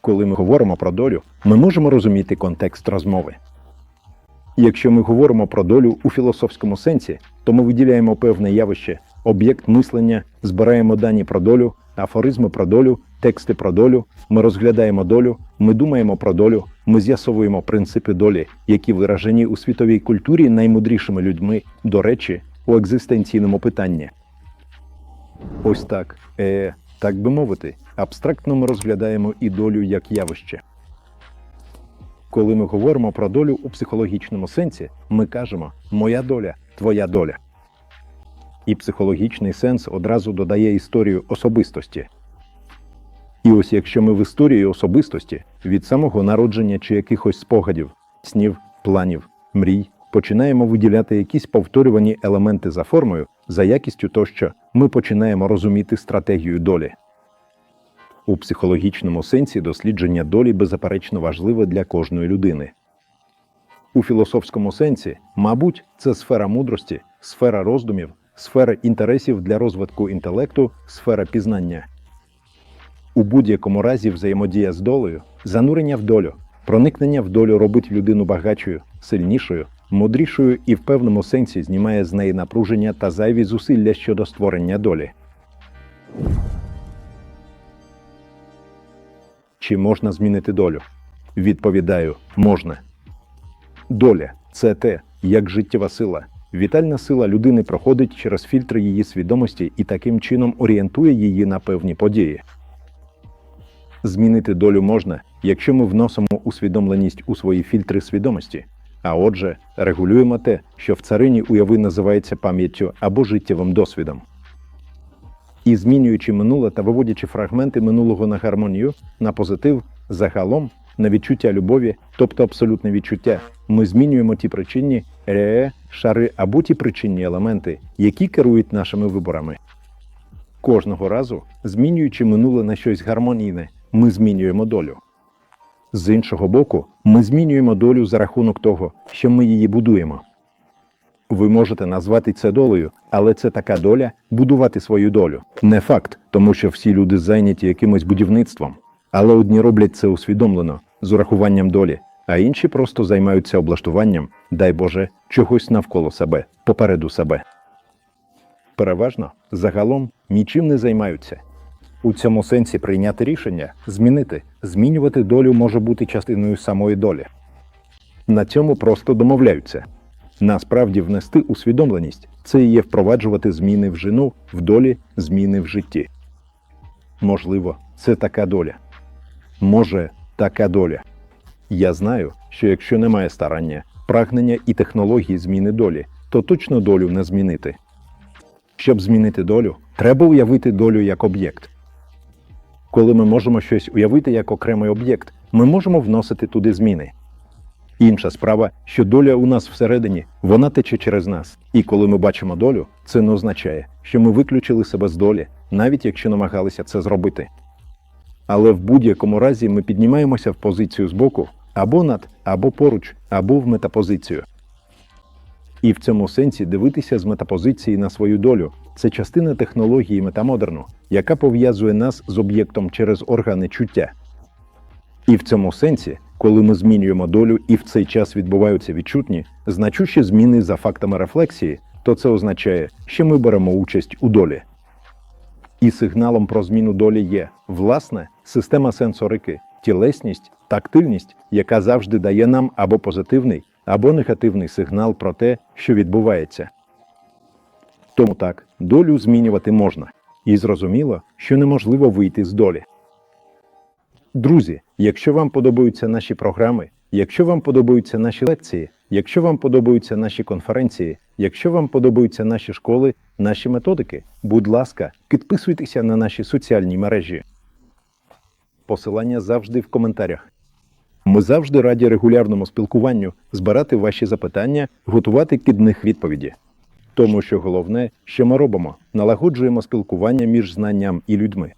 Коли ми говоримо про долю, ми можемо розуміти контекст розмови. Якщо ми говоримо про долю у філософському сенсі, то ми виділяємо певне явище, об'єкт мислення, збираємо дані про долю, афоризми про долю, тексти про долю, ми розглядаємо долю, ми думаємо про долю, ми з'ясовуємо принципи долі, які виражені у світовій культурі наймудрішими людьми, до речі, у екзистенційному питанні. Ось так, е, так би мовити, абстрактно ми розглядаємо і долю як явище. Коли ми говоримо про долю у психологічному сенсі, ми кажемо моя доля, твоя доля. І психологічний сенс одразу додає історію особистості. І ось якщо ми в історії особистості від самого народження чи якихось спогадів, снів, планів, мрій починаємо виділяти якісь повторювані елементи за формою, за якістю тощо, ми починаємо розуміти стратегію долі. У психологічному сенсі дослідження долі беззаперечно важливе для кожної людини. У філософському сенсі, мабуть, це сфера мудрості, сфера роздумів, сфера інтересів для розвитку інтелекту, сфера пізнання. У будь-якому разі взаємодія з долею, занурення в долю, проникнення в долю робить людину багатшою, сильнішою, мудрішою і в певному сенсі знімає з неї напруження та зайві зусилля щодо створення долі. Чи можна змінити долю? Відповідаю, можна. Доля це те, як життєва сила. Вітальна сила людини проходить через фільтри її свідомості і таким чином орієнтує її на певні події. Змінити долю можна, якщо ми вносимо усвідомленість у свої фільтри свідомості, а отже, регулюємо те, що в царині уяви називається пам'яттю або життєвим досвідом. І змінюючи минуле та виводячи фрагменти минулого на гармонію, на позитив, загалом, на відчуття любові, тобто абсолютне відчуття, ми змінюємо ті причинні ре, шари або ті причинні елементи, які керують нашими виборами. Кожного разу, змінюючи минуле на щось гармонійне, ми змінюємо долю. З іншого боку, ми змінюємо долю за рахунок того, що ми її будуємо. Ви можете назвати це долею, але це така доля будувати свою долю. Не факт, тому що всі люди зайняті якимось будівництвом. Але одні роблять це усвідомлено, з урахуванням долі, а інші просто займаються облаштуванням, дай Боже, чогось навколо себе, попереду себе. Переважно, загалом, нічим не займаються. У цьому сенсі прийняти рішення, змінити, змінювати долю може бути частиною самої долі. На цьому просто домовляються. Насправді внести усвідомленість це і є впроваджувати зміни в жину, в долі, зміни в житті. Можливо, це така доля. Може, така доля. Я знаю, що якщо немає старання, прагнення і технології зміни долі, то точно долю не змінити. Щоб змінити долю, треба уявити долю як об'єкт. Коли ми можемо щось уявити як окремий об'єкт, ми можемо вносити туди зміни. Інша справа, що доля у нас всередині, вона тече через нас. І коли ми бачимо долю, це не означає, що ми виключили себе з долі, навіть якщо намагалися це зробити. Але в будь-якому разі ми піднімаємося в позицію збоку або над, або поруч, або в метапозицію. І в цьому сенсі дивитися з метапозиції на свою долю це частина технології метамодерну, яка пов'язує нас з об'єктом через органи чуття. І в цьому сенсі, коли ми змінюємо долю і в цей час відбуваються відчутні, значущі зміни за фактами рефлексії, то це означає, що ми беремо участь у долі. І сигналом про зміну долі є власне система сенсорики, тілесність, тактильність, яка завжди дає нам або позитивний, або негативний сигнал про те, що відбувається. Тому так, долю змінювати можна, і зрозуміло, що неможливо вийти з долі. Друзі, якщо вам подобаються наші програми, якщо вам подобаються наші лекції, якщо вам подобаються наші конференції, якщо вам подобаються наші школи, наші методики, будь ласка, підписуйтеся на наші соціальні мережі. Посилання завжди в коментарях. Ми завжди раді регулярному спілкуванню, збирати ваші запитання, готувати під них відповіді. Тому що головне, що ми робимо, налагоджуємо спілкування між знанням і людьми.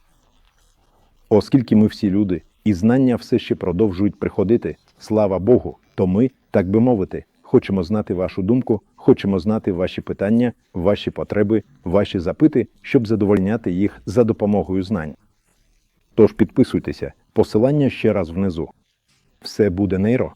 Оскільки ми всі люди, і знання все ще продовжують приходити, слава Богу, то ми, так би мовити, хочемо знати вашу думку, хочемо знати ваші питання, ваші потреби, ваші запити, щоб задовольняти їх за допомогою знань. Тож підписуйтеся, Посилання ще раз внизу. Все буде нейро